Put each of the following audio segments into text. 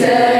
Jesus.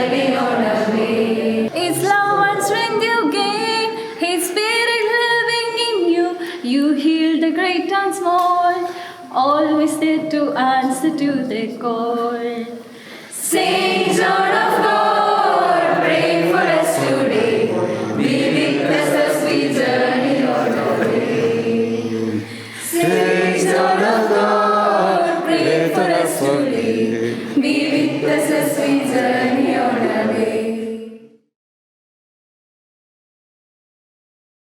and small, always there to answer to the call. Sing, are of God, pray for us today. Be with us as we journey on our way. Sing, are of God, pray for us today.